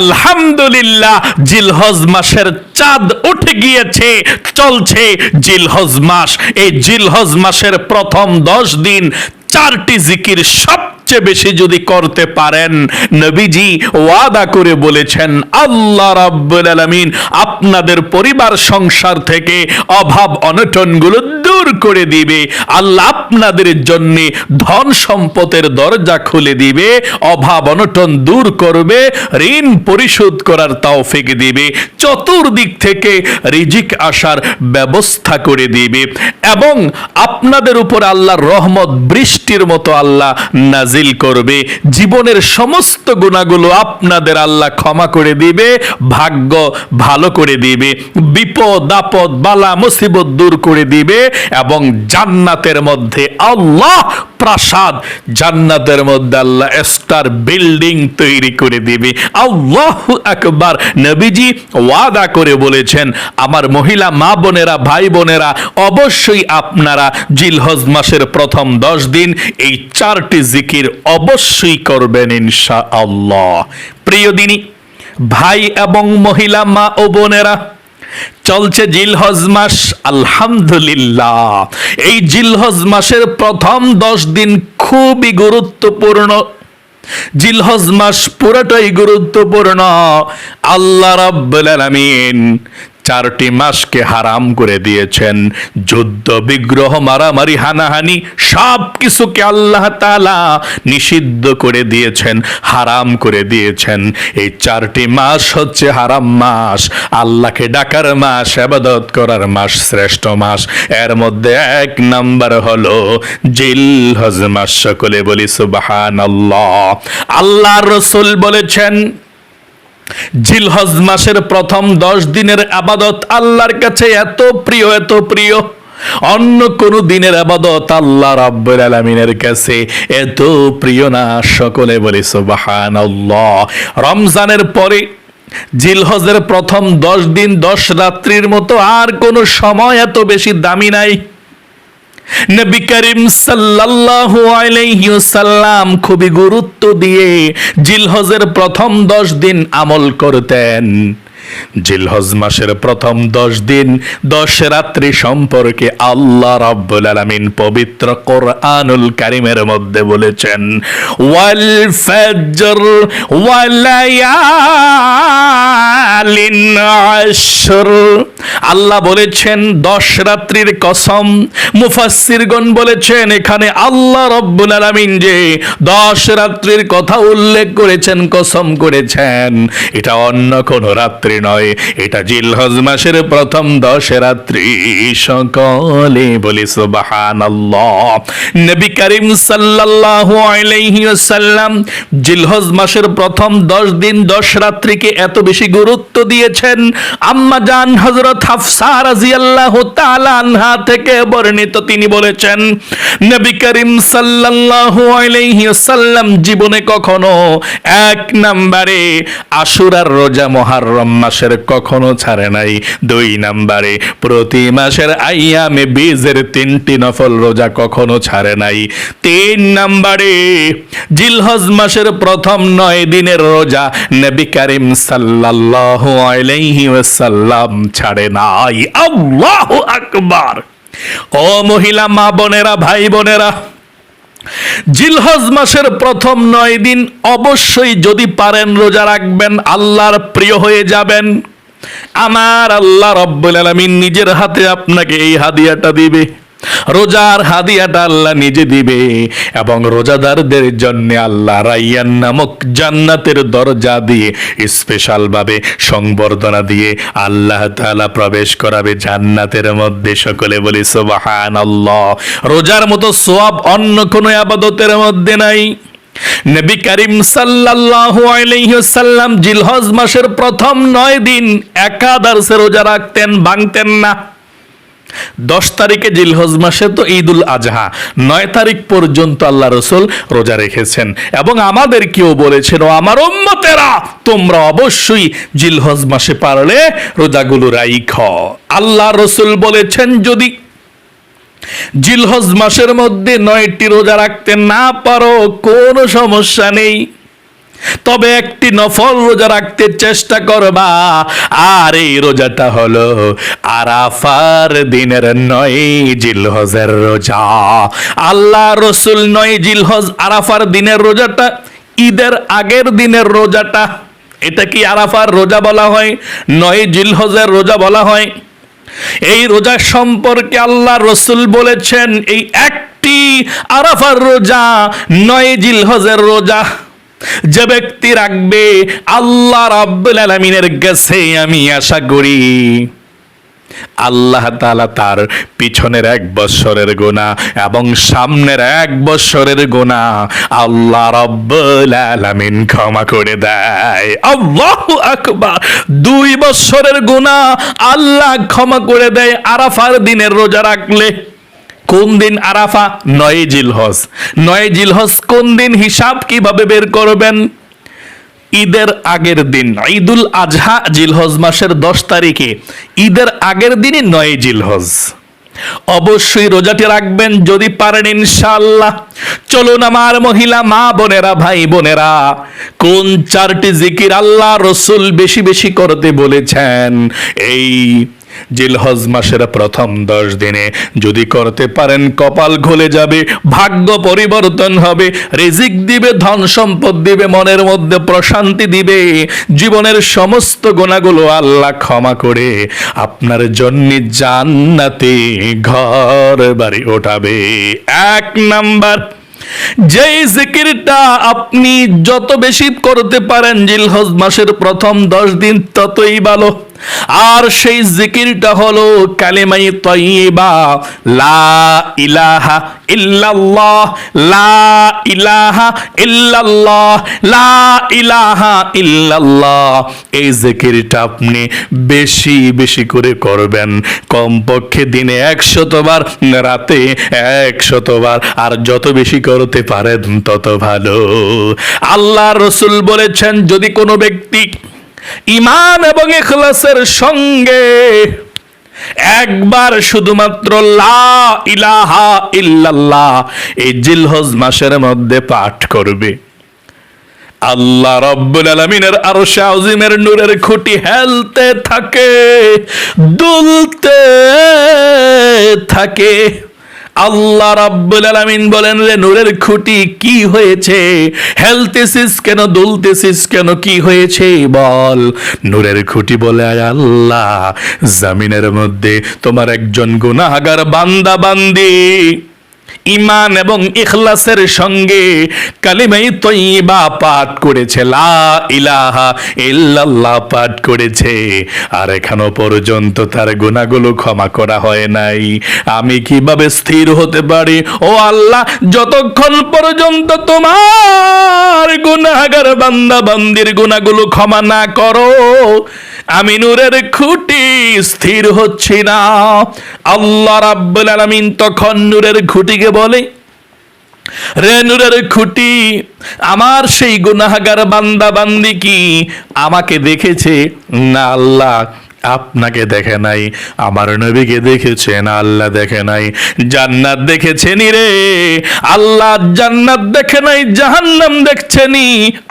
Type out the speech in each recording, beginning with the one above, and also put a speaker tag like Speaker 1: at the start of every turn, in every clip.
Speaker 1: আলহামদুলিল্লাহ, জিলহজ মাসের চাঁদ উঠে গিয়েছে, চলছে জিলহজ মাস। এই জিলহজ মাসের প্রথম দশ দিন চারটি জিকির সবচেয়ে বেশি যদি করতে পারেন, নবীজি ওয়াদা করে বলেছেন, আল্লাহ রাব্বুল আলামিন আপনাদের পরিবার সংসার থেকে অভাব অনটনগুলো দূর করে দিবে। আল্লাহ আপনাদের জন্য ধন সম্পদের দরজা খুলে দিবে, অভাব অনটন দূর করবে, ঋণ পরিশোধ করার তৌফিক দিবে, চতুর্দিক থেকে রিজিক আসার ব্যবস্থা করে দিবে এবং আপনাদের উপর আল্লাহর রহমত বৃষ্টির মতো আল্লাহ নাজিল করবে, জীবনের সমস্ত গুণাগুলো আপনাদের আল্লাহ ক্ষমা করে দিবে, ভাগ্য ভালো করে দিবে, বিপদ, আপদ, বালা, মুসিবত দূর করে দিবে এবং জান্নাতের মধ্যে আল্লাহ প্রাসাদ, জান্নাতের মধ্যে আল্লাহ স্টার বিল্ডিং তৈরি করে দিবে। আল্লাহ আকবার, নবীজি ওয়াদা করে বলেছেন, আমার মহিলা, মা বোনেরা, ভাই বোনেরা, অবশ্যই আপনারা জিলহজ মাসের প্রথম দশ দিন এই চারটি জিকির অবশ্যই করবেন ইনশা আল্লাহ প্রিয় দিনী, ভাই এবং মহিলা, মা ও বোনেরা, চলছে জিলহজ মাস, আলহামদুলিল্লাহ। এই জিলহজ মাসের প্রথম দশ দিন খুবই গুরুত্বপূর্ণ। জিলহজ মাস পুরোটাই গুরুত্বপূর্ণ। আল্লাহ রাব্বুল চারটি মাসকে হারাম করে দিয়েছেন। যুদ্ধ, বিগ্রহ, মারামারি, হানাহানি, সব কিছুকে আল্লাহ তালা নিষিদ্ধ করে দিয়েছেন, হারাম করে দিয়েছেন। এই চারটি মাস হচ্ছে হারাম মাস। আল্লাহকে ডাকার মাস, আবাদত করার মাস, শ্রেষ্ঠ মাস। এর মধ্যে এক নাম্বার হলো জিল হজ মাস। সকলে বলি সুবাহান আল্লাহ আল্লাহ রসুল বলেছেন জিলহজ মাসের প্রথম দশ দিনের আবাদত আল্লাহর কাছে এত প্রিয় এত প্রিয়। অন্য কোন দিনের আবাদত আল্লাহ রাব্বুল আলামিনের কাছে এত প্রিয় না। সকলে বলি সুবহানাল্লাহ। রমজানের পরে জিলহজের প্রথম দশ দিন দশ রাত্রির মতো আর কোনো সময় এত বেশি দামি নাই। নবী করিম সাল্লাল্লাহু আলাইহি ওয়াসাল্লাম খুবই গুরুত্ব দিয়ে জিলহজের প্রথম দশ দিন আমল করতেন। জিলহজ মাসের প্রথম দশ দিন, দশ রাত্রি সম্পর্কে আল্লাহ রাব্বুল আলামিন পবিত্র কোরআনুল কারিমের মধ্যে বলেছেন, ওয়াল ফজর আল্লাহ বলেছেন, দশ রাত্রির কসম। মুফাসসিরগণ বলেছেন, এখানে আল্লাহ রব্বুল আলামিন যে দশ রাত্রির কথা উল্লেখ করেছেন, কসম করেছেন, এটা অন্য কোন রাত্রি নয়। এটা জিলহজ মাসের প্রথম দশ রাত্রি সকলে বলি সুবহানাল্লাহ। নবী করিম সাল্লাল্লাহু আলাইহি ওয়াসাল্লাম জিলহজ মাসের প্রথম দশ দিন দশ রাত্রিকে এত বেশি গুরুত্ব দিয়েছেন। আম্মা জান হযরত হাফসা রাদিয়াল্লাহু তাআলা আনহা থেকে বর্ণিত তিনি বলেছেন, নবী করিম সাল্লাল্লাহু আলাইহি ওয়াসাল্লাম জীবনে কখনো এক নম্বরে আশুরার রোজা মুহররম মাসের কখনো ছাড়ে নাই। দুই নম্বরে, প্রতি মাসের আইয়ামে বীজের তিনটি নফল রোজা কখনো ছাড়ে নাই। তিন নম্বরে, জিলহজ মাসের প্রথম নয় দিনের রোজা নবী করিম সাল্লাল্লাহু আলাইহি ওয়াসাল্লাম ছাড়ে নাই। আল্লাহু আকবার। ও মহিলা, মা বোনেরা, ভাই বোনেরা জিলহজ মাসের প্রথম নয় দিন অবশ্যই যদি পারেন রোজা রাখবেন, আল্লাহর প্রিয় হয়ে যাবেন। আমার আল্লাহ রব্বুল আলমিন নিজের হাতে আপনাকে এই হাদিয়াটা দিবে। রোজার হাদিয়াটা আল্লাহ নিজে দিবে এবং রোজাদারদের জন্য আল্লাহ রাইয়ান নামক জান্নাতের দরজা দিয়ে স্পেশাল ভাবে সংবর্ধনা দিয়ে আল্লাহ তাআলা প্রবেশ করাবে জান্নাতের মধ্যে। সকলে বলি, সুবহানাল্লাহ। রোজার মতো সোয়াব অন্য কোনো আবাদতের মধ্যে নাই। নবী করিম সাল্লাল্লাহু আলাইহি ওয়াসাল্লাম জিলহজ মাসের প্রথম নয় দিন একাদশে রোজা রাখতেন, ভাঙতেন না। দশ তারিখে জিলহজ মাসে তো ঈদুল আজহা। নয় তারিখ পর্যন্ত আল্লাহ রসুল রোজা রেখেছেন। এবং আমাদের কেউ বলেছেন আমার উম্মতেরা, তোমরা অবশ্যই জিলহজ মাসে পারলে রোজাগুলো রাইখ। আল্লাহ রসুল বলেছেন, যদি জিলহজ মাসের মধ্যে নয়টি রোজা রাখতে না পারো, কোনো সমস্যা নেই। তবে একটি নফল রোজা রাখতে চেষ্টা করবা। আর এই রোজাটা হলো আরাফার দিনের নয় জিলহজের রোজা। আল্লাহ রসুল নয় জিলহজ আরাফার দিনের রোজাটা, ঈদের আগের দিনের রোজাটা। এটা কি আরাফার রোজা বলা হয়? নয় জিলহজের রোজা বলা হয়? এই রোজা সম্পর্কে আল্লাহ রসুল বলেছেন, এই একটি আরাফার রোজা নয় জিলহজের রোজা। যে ব্যক্তি রাখবে, আল্লাহ রাব্বুল আলামিনের কাছে আমি আশা করি আল্লাহ তাআলা তার পিছনের এক বৎসরের গোনা এবং সামনের এক বৎসরের গোনা আল্লাহ রব্বুল আলামিন ক্ষমা করে দেয়। আল্লাহু আকবার। দুই বৎসরের গোনা আল্লাহ ক্ষমা করে দেয় আরাফার দিনের রোজা রাখলে। কোন দিন আরাফা? নয় জিলহজ। নয় জিলহজ কোন দিন হিসাব কীভাবে বের করবেন? ঈদের আগের দিন, ঈদুল আজহা জিলহজ মাসের দশ তারিখে। ঈদের আগের দিনই নয় জিলহজ। অবশ্যই রোজাটি রাখবেন, যদি পারেন ইনশাআল্লাহ। চলুন আমার মহিলা, মা বোনেরা, ভাই বোনেরা, কোন চারটি জিকির আল্লাহ রসুল বেশি বেশি করতে বলেছেন? এই জিলহজ মাসের প্রথম দশ দিনে যদি করতে পারেন, কপাল খুলে যাবে, ভাগ্য পরিবর্তন হবে, রিজিক দিবে, ধন সম্পদ দিবে, মনের মধ্যে প্রশান্তি দিবে, জীবনের সমস্ত গোনাগুলো আল্লাহ ক্ষমা করে আপনার জন্য জান্নাতে ঘর বাড়ি ওঠাবে। এক নাম্বার, যেই জিকিরটা আপনি যত বেশি করতে পারেন, জিলহজ মাসের প্রথম দশ দিন ততই ভালো। আর সেই জিকিরটা হলো কালেমাই তৈবা লা ইলাহা ইল্লাল্লাহ, লা ইলাহা ইল্লাল্লাহ, লা ইলাহা ইল্লাল্লাহ। এই জিকিরটা আপনি বেশি বেশি করে করবেন। কমপক্ষে দিনে একশতবার রাতে একশতবার আর যত বেশি করতে পারেন, তত ভালো। আল্লাহ রসুল বলেছেন, যদি কোনো ব্যক্তি ইমান এবং এখলাসের সঙ্গে একবার শুধুমাত্র লা ইলাহা ইল্লাল্লাহ এই জিলহজ মাসের মধ্যে পাঠ করবে। আল্লাহ রব্বুল আলমিনের আরও শাহজিমের নূরের খুঁটি হেলতে থাকে, দুলতে থাকে। আল্লাহ রাব্বুল আলামিন বলেন রে নূরের খুঁটি কি হয়েছে? হেলতেছিস কেন? দুলতেছিস কেন? কি হয়েছে? বল। নূরের খুঁটি বলে আল্লাহ, জামিনের মধ্যে তোমার একজন গুনাহগার বান্দা বান্দি। ইমান এবং ইখলাসের সঙ্গে কালিমাই তৈবা পাঠ করেছে। লা ইলাহা ইল্লাল্লাহ পাঠ করেছে। আর এখনও পর্যন্ত তার গুণাগুলো ক্ষমা করা হয় নাই। আমি কীভাবে স্থির হতে পারি? ও আল্লাহ, যতক্ষণ পর্যন্ত তোমার গুনাহগার বান্দা বান্দির গুণাগুলো ক্ষমা না করো, আমি নূরের খুঁটি স্থির হচ্ছি না। আল্লাহ রাব্বুল আলামিন তখন নূরের খুঁটিকে বলে রেনুরের খুঁটি আমার সেই গুনাহাগার বান্দা বান্দি কি আমাকে দেখেছে? না আল্লাহ আপনাকে দেখে নাই, আমার নবীকে দেখেছেন, আল্লাহ দেখে নাই, জান্নাত দেখেছেনি রে। আল্লাহ জান্নাত দেখে নাই, জাহান্নাম দেখছেনি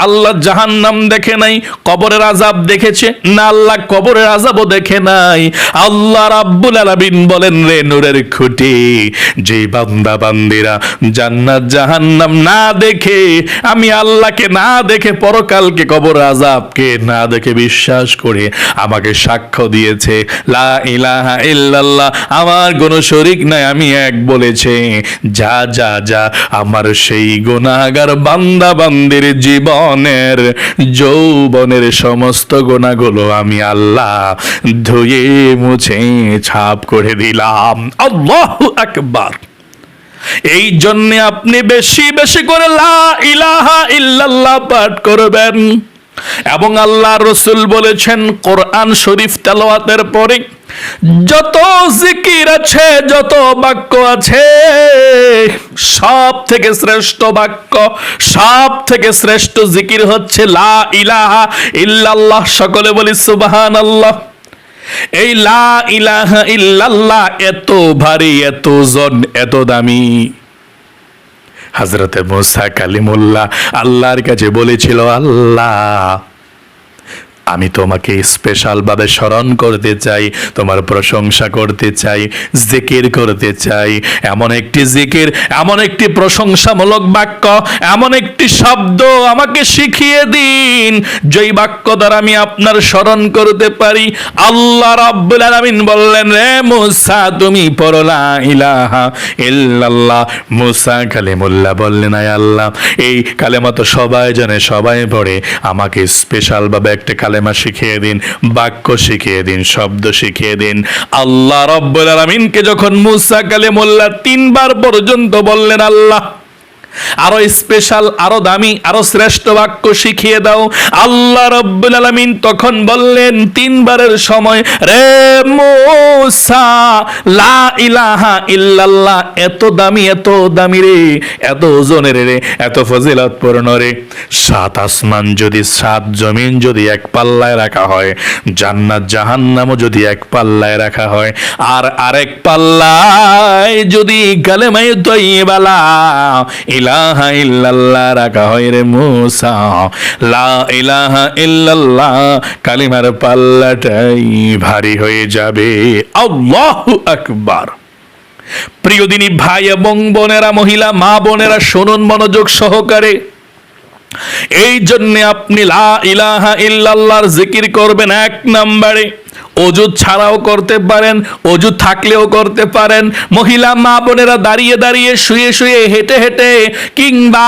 Speaker 1: আল্লাহ জাহান্নাম দেখে নাই, কবরের আজাব দেখেছে, না আল্লাহ কবরের আজাবও দেখে নাই। আল্লাহ রাব্বুল আলামিন বলেন, রে নূরের খুঁটি যে বান্দা বান্দিরা জান্নাত, জাহান্নাম না দেখে, আমি আল্লাহকে না দেখে পরকালকে কবর আজাবকে না দেখে বিশ্বাস করে আমাকে সাক্ষ্য দিয়েছে, লা ইলাহা ইল্লাল্লাহ, আমার কোনো শরিক নাই, আমি এক বলেছে, যা যা যা, আমার সেই গুনাহগার বান্দা বান্দির জীবনের, যৌবনের সমস্ত গুণাগুলো আমি আল্লাহ ধুয়ে মুছে ছাপ করে দিলাম। আল্লাহু আকবার। এই জন্য আপনি বেশি বেশি করে লা ইলাহা ইল্লাল্লাহ পাঠ করবেন। এবং আল্লাহ রসুল বলেছেন, কোরআন শরীফ তেলাওয়াতের পরে যত জিকির আছে, যত বাক্য আছে সব থেকে শ্রেষ্ঠ বাক্য সব থেকে শ্রেষ্ঠ জিকির হচ্ছে, লা ইলাহা ইল্লাল্লাহ। সকলে বলি সুবাহান আল্লাহ এই লা ইলাহা ইল্লাল্লাহ, এত ভারী এত জন এত দামি। হাজরতে মুসা কালিমুল্লাহ আল্লাহর কাছে বলেছিল আল্লাহ আমি তোমাকে স্পেশাল ভাবে স্মরণ করতে চাই, তোমার প্রশংসা করতে চাই, জিকির করতে চাই। এমন একটি জিকির, এমন একটি প্রশংসামূলক বাক্য, এমন একটি শব্দ আমাকে শিখিয়ে দিন, যেই বাক্য দ্বারা আমি আপনার স্মরণ করতে পারি। আল্লাহ রাব্বুল আলামিন বললেন, রে মুসা, তুমি পড়লা ইলাহা ইল্লাল্লাহ। মুসা কালিমুল্লাহ বললেন, আয় আল্লাহ, এই কালেমা তো সবাই জানে, সবাই পড়ে। আমাকে স্পেশাল ভাবে একটা কালেমা শিখিয়ে দিন, বাক্য শিখিয়ে দিন, শব্দ শিখিয়ে দিন। আল্লাহ রব্বুল আলামিনকে যখন মুসা কালেমুল্লাহ তিনবার পর্যন্ত বললেন, আল্লাহ আরও স্পেশাল আরও দামি, আরও শ্রেষ্ঠ বাক্য শিখিয়ে দাও। আল্লাহ রব্বুল আলামিন তখন বললেন, তিনবারের সময়, রে মোসা, লা ইলাহা ইল্লাল্লাহ, এত দামি এত দামি রে, এত ওজনের রে, এত ফজিলত পূর্ণ রে। সাত আসমান যদি, সাত জমিন যদি এক পাল্লায় রাখা হয়, জান্নাত, জাহান্নামও যদি এক পাল্লায় রাখা হয়, আর আরেক পাল্লায় যদি কালেমায় তৈবালা ইলাহা ইল্লাল্লাহ রাখা হয় রে মুসা। লা ইলাহা ইল্লাল্লাহ কালিমার পাল্লাটাই ভারী হয়ে যাবে। আল্লাহু আকবার। প্রিয় দিনী ভাই এবং বোনেরা, মহিলা, মা বোনেরা, শুনুন মনোযোগ সহকারে। এই জন্য আপনি লা ইলাহা ইল্লাল্লাহর জিকির করবেন এক নম্বরে। অজু ছাড়াও করতে পারেন, অজু থাকলেও করতে পারেন। মহিলা মা বোনেরা দাঁড়িয়ে দাঁড়িয়ে শুয়ে শুয়ে হেঁটে হেঁটে কিংবা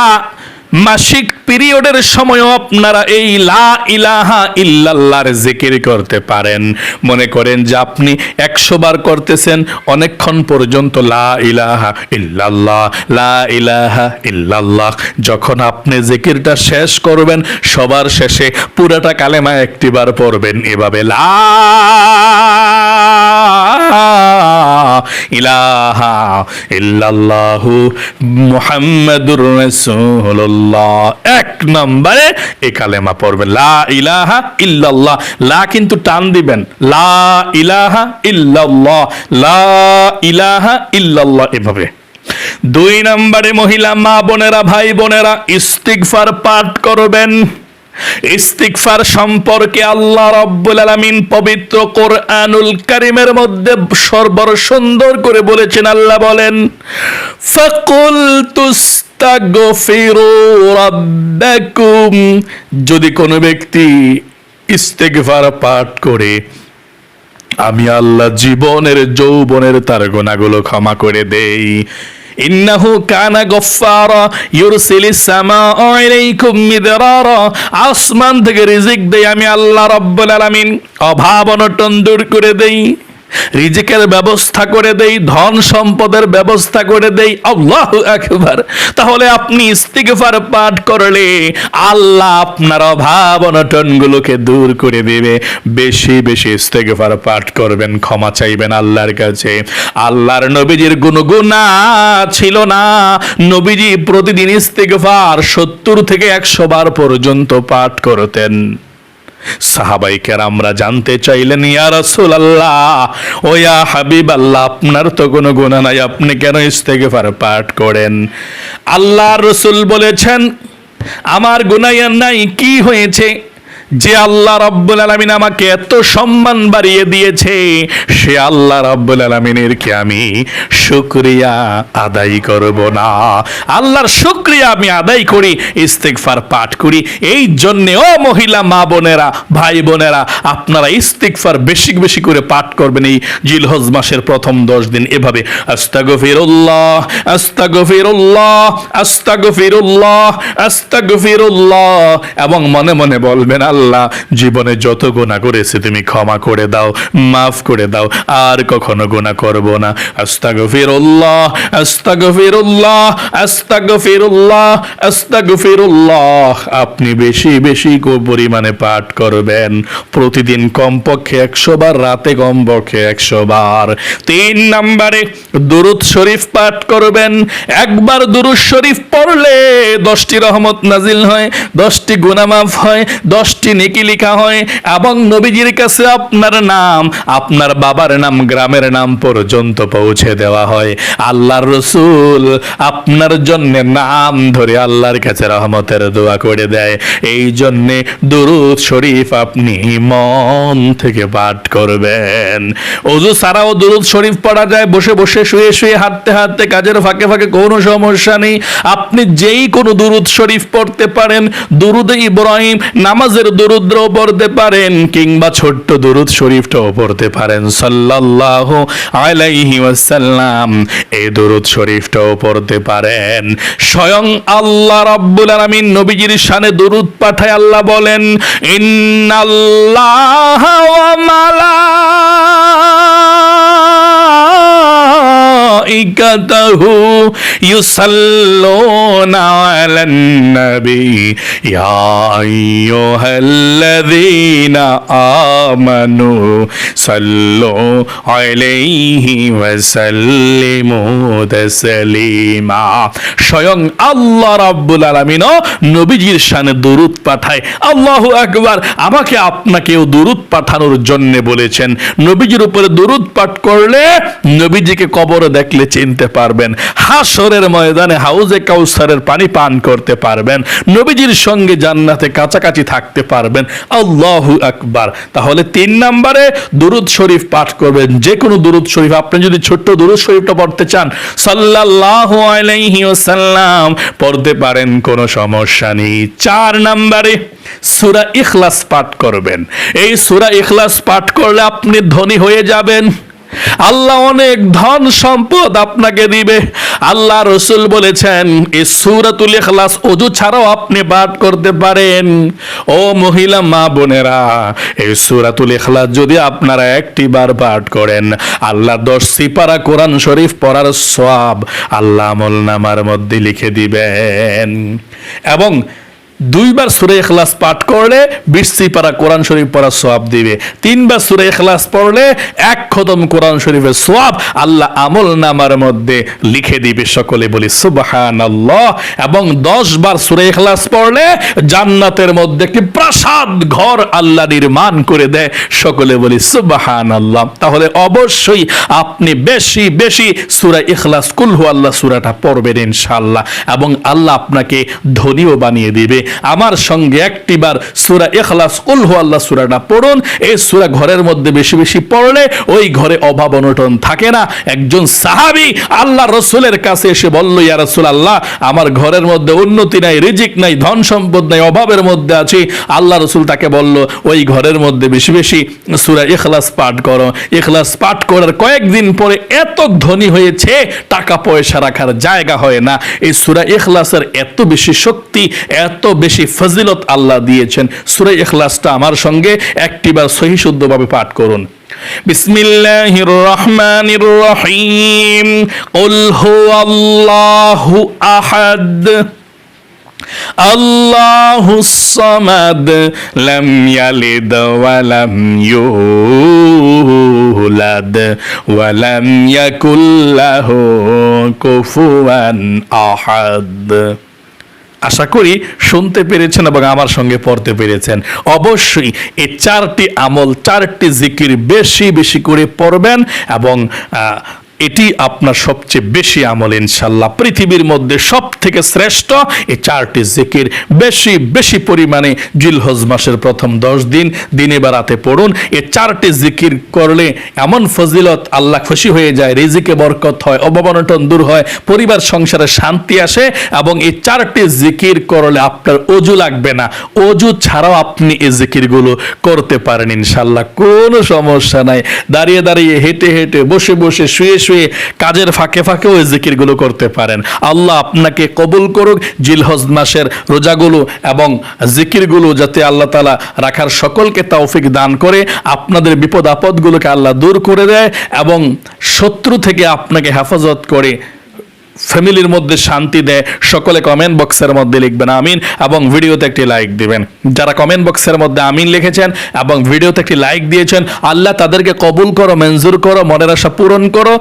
Speaker 1: মাসিক পিরিয়ডের সময়ও আপনারা এই লা ইলাহা ইল্লাল্লাহর জিকির করতে পারেন। মনে করেন যে আপনি একশো বার করতেছেন, অনেকক্ষণ পর্যন্ত লা ইলাহা ইল্লাল্লাহ, লা ইলাহা ইল্লাল্লাহ। যখন আপনি জিকিরটা শেষ করবেন, সবার শেষে পুরাটা কালেমা একটিবার পড়বেন। এভাবে লা ইলাহা ইল্লাল্লাহু এক নম্বরে লা ইলাহা লা কিন্তু টান দিবেন, লা ইলাহা লা ইলাহা এভাবে। দুই নম্বরে মহিলা মা বোনেরা, ভাই বোনেরা, ইস্তিগফার পাঠ করবেন। ইস্তিগফার সম্পর্কে আল্লাহ রাব্বুল আলামিন পবিত্র কোরআনুল কারীমের মধ্যে সর্বর সুন্দর করে বলেছেন, আল্লাহ বলেন ফাকুল তুস্তাগফিরু রাব্বাকুম যদি কোনো ব্যক্তি ইস্তেগফার পাঠ করে, আমি আল্লাহ জীবনের যৌবনের তার গোনাগুলো ক্ষমা করে দেই। ইন্নাহু কানা গফফারা ইউরসিলিস সামাআ আলাইকুম মিদরারা আসমান থেকে রিজিক দেই আমি আল্লাহ রাব্বুল আলামিন। অভাব অনটন দূর করে দেই। রিজিকের ব্যবস্থা করে দেই, ধন সম্পদের ব্যবস্থা করে দেই। আল্লাহু আকবার। তাহলে আপনি ইস্তিগফার পাঠ করলে আল্লাহ আপনার অভাব অনটনগুলোকে দূর করে দেবে। বেশি বেশি ইস্তিগফার পাঠ করবেন, ক্ষমা চাইবেন আল্লাহর কাছে। আল্লাহর নবীজির গুণগুণা ছিল না। নবীজি প্রতিদিন ইস্তিগফার সত্তর থেকে একশো বার পর্যন্ত পাঠ করতেন। সাহাবাই কেরামরা জানতে চাইলেন, ইয়া রাসূল আল্লাহ ও ইয়া হাবিব আল্লাহ আপনার তো কোনো গুণা নাই, আপনি কেন ইস্তেগফার পাঠ করেন? আল্লাহ রসুল বলেছেন, আমার গুনাইয়ার নাই, কি হয়েছে? যে আল্লাহ রাব্বুল আলামিন আমাকে এত সম্মান বাড়িয়ে দিয়েছে, সে আল্লাহ রাব্বুল আলামিনের কি আমি শুকরিয়া আদায় করব না। আল্লাহর শুকরিয়া আমি আদায় করি, ইস্তিগফার পাঠ করি। এই জন্য ও মহিলা, মা বোনেরা, ভাই বোনেরা, আপনারা ইস্তিগফার বেশি বেশি করে পাঠ করবেন এই জিলহজ মাসের প্রথম দশ দিন এভাবে। আস্তাগফিরুল্লাহ আস্তাগফিরুল্লাহ আস্তাগফিরুল্লাহ আস্তাগফিরুল্লাহ। এবং মনে মনে বলবেন, আল্লাহ জীবনে যত গুণা করেছে তুমি ক্ষমা করে দাও, মাফ করে দাও, আর কখনো গুণা করব না। আস্তাগফিরুল্লাহ আস্তাগফিরুল্লাহ আস্তাগফিরুল্লাহ আস্তাগফিরুল্লাহ। আপনি বেশি বেশি পরিমাণে পাঠ করবেন। প্রতিদিন কমপক্ষে একশো বার, রাতে কমপক্ষে একশো বার। তিন নম্বরে দুরুদ শরীফ পাঠ করবেন। একবার দুরুদ শরীফ পড়লে দশটি রহমত নাজিল হয়, দশটি গুনামাফ হয়, দশটি বেশি নেকি লেখা হয় এবং নবীজির কাছে আপনার নাম, আপনার বাবার নাম, গ্রামের নাম পর্যন্ত পৌঁছে দেওয়া হয়। আল্লাহর রসুল আপনার জন্য নাম ধরে আল্লাহর কাছে রহমতের দোয়া করে দেয়। এই জন্যে দুরুদ শরীফ আপনি মন থেকে পাঠ করবেন। অজু ছাড়াও দুরুদ শরীফ পড়া যায়, বসে বসে, শুয়ে শুয়ে, হাঁটতে হাঁটতে, কাজের ফাঁকে ফাঁকে, কোনো সমস্যা নেই। আপনি যেই কোনো দুরুদ শরীফ পড়তে পারেন, দুরুদ ইব্রাহিম নামাজের দুরুদ্রও পড়তে পারেন কিংবা ছোট্ট দুরুদ শরীফটাও পড়তে পারেন। সাল্লাহ আলাইহি ওয়াসাল্লাম এই দুরুদ শরীফটাও পড়তে পারেন। স্বয়ং আল্লাহ রাব্বুল আলামিন নবীজির শানে দুরুদ পাঠায় আল্লাহ বলেন, ইন্নাল্লাহ ওয়া ملائكته يصلون على النبي يا أيها الذين آمنوا صلوا عليه وسلموا تسليما স্বয়ং আল্লাহ রাব্বুল আলামিনও নবীজির শানে দরুদ পাঠায় আল্লাহু আকবার আমাকে আপনাকেও দরুদ পাঠানোর জন্য বলেছেন নবীজির উপরে দরুদ পাঠ করলে নবীজিকে কবরে দেখলে চিনতে পারবেন। হাসরের ময়দানে হাউজে কাউসারের পানি পান করতে পারবেন। নবীজির সঙ্গে জান্নাতে কাছাকাছি থাকতে পারবেন। আল্লাহু আকবার। তাহলে তিন নম্বরে দুরুদ শরীফ পাঠ করবেন। যে কোনো দুরুদ শরীফ। আপনি যদি ছোট্ট দুরুদ শরীফটা পড়তে চান, সাল্লাল্লাহু আলাইহি পড়তে পারেন, কোনো সমস্যা নেই। চার নম্বরে সূরা ইখলাস পাঠ করবেন। এই সূরা ইখলাস পাঠ করলে আপনি ধনী হয়ে যাবেন। আল্লাহ অনেক ধন সম্পদ আপনাকে দিবে। আল্লাহ রসুল বলেছেন এই সুরাতুল ইখলাস অজু ছাড়াও আপনি পাঠ করতে পারেন। ও মহিলা, মা বোনেরা এই সুরাতুল ইখলাস যদি আপনারা একটি বার পাঠ করেন, আল্লাহ দশ সিপারা কোরআন শরীফ পড়ার সব আল্লাহ আমল নামার মধ্যে লিখে দিবেন। এবং দুইবার সুরে এখলাস পাঠ করলে বিশি পারা কোরআন শরীফ পড়ার সোয়াব দিবে। তিনবার সুরে এখলাস পড়লে এক খতম কোরআন শরীফের সোয়াব আল্লাহ আমল নামার মধ্যে লিখে দিবে সকলে বলি সুবাহান এবং দশ বার সুরে এখলাস পড়লে জান্নাতের মধ্যে একটি প্রাসাদ ঘর আল্লাহ নির্মাণ করে দেয়। সকলে বলি সুবাহান আল্লাহ তাহলে অবশ্যই আপনি বেশি বেশি সুরা ইখলাস কুলহু আল্লাহ সুরাটা পড়বেন ইনশাল্লাহ এবং আল্লাহ আপনাকে ধনীও বানিয়ে দিবে। আমার সঙ্গে একটিবার সুরা ইখলাস কুলহু আল্লাহ সুরাটা পড়ুন। এই সুরা ঘরের মধ্যে বেশি বেশি পড়লে ওই ঘরে অভাব অনটন থাকে না। একজন সাহাবি আল্লাহ রসুলের কাছে এসে বলল, ইয়া রসুল আল্লাহ আমার ঘরের মধ্যে উন্নতি নাই, রিজিক নাই, ধন সম্পদ নাই, অভাবের মধ্যে আছি। আল্লাহ রসুল তাকে বলল, ওই ঘরের মধ্যে বেশি বেশি সুরা এখলাস পাঠ করো। ইখলাস পাঠ করার কয়েকদিন পরে এত ধনী হয়েছে, টাকা পয়সা রাখার জায়গা হয় না। এই সুরা এখলাসের এত বেশি শক্তি, এত বেশি ফজিলত আল্লাহ দিয়েছেন সুরা ইখলাসটা আমার সঙ্গে একটিবার সহি শুদ্ধভাবে পাঠ করুন بسم الله الرحمن الرحيم قل هو الله أحد الله الصمد لم يلد ولم يولد ولم يكن له كفوا أحد আশা করি শুনতে পেরেছেন এবং আমার সঙ্গে পড়তে পেরেছেন। অবশ্যই এই চারটি আমল, চারটি জিকির বেশি বেশি করে পড়বেন এবং এটি আপনার সবচেয়ে বেশি আমল ইনশাল্লাহ পৃথিবীর মধ্যে সব থেকে শ্রেষ্ঠ এই চারটি জিকির। বেশি বেশি পরিমাণে জিলহজ মাসের প্রথম দশ দিন দিনে বা রাতে পড়ুন। এই চারটি জিকির করলে এমন ফজিলত আল্লাহ খুশি হয়ে যায়, রিজিকে বরকত হয় অবমানটন দূর হয়, পরিবার, সংসারে শান্তি আসে এবং এই চারটি জিকির করলে আপনার অজু লাগবে না। অজু ছাড়াও আপনি এই জিকিরগুলো করতে পারেন ইনশাল্লাহ কোনো সমস্যা নাই। দাঁড়িয়ে দাঁড়িয়ে হেঁটে হেঁটে বসে বসে শুয়ে শুয়ে কাজের ফাঁকে ফাঁকে ওই জিকিরগুলো করতে পারেন। আল্লাহ আপনাকে কবুল করুক, জিলহজ মাসের রোজাগুলো এবং জিকিরগুলো যাতে আল্লাহ তালা রাখার সকলকে তৌফিক দান করে, আপনাদের বিপদ আপদগুলোকে আল্লাহ দূর করে দেয় এবং শত্রু থেকে আপনাকে হেফাজত করে ফ্যামিলির মধ্যে শান্তি দেয়, সকলে কমেন্ট বক্সের মধ্যে লিখবেন আমিন এবং ভিডিওতে একটি লাইক দিবেন। যারা কমেন্ট বক্সের মধ্যে আমিন লিখেছেন এবং ভিডিওতে একটি লাইক দিয়েছেন, আল্লাহ তাদেরকে কবুল করো, মঞ্জুর করো, মনের আশা পূরণ করো।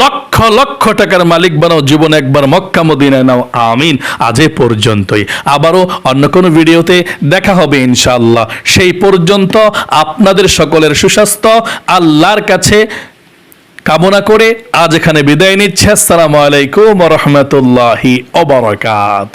Speaker 1: লক্ষ লক্ষ টাকার মালিক বানাও, জীবন একবার মক্কা, মদিনায় নাও। আমিন। আজ পর্যন্তই। আবারও অন্য কোনো ভিডিওতে দেখা হবে ইনশাআল্লাহ। সেই পর্যন্ত আপনাদের সকলের সুস্বাস্থ্য, আল্লাহর কাছে কামনা করে আজ এখানে বিদায় নিচ্ছে। আসসালামু আলাইকুম রহমতুল্লাহি অবরাকাত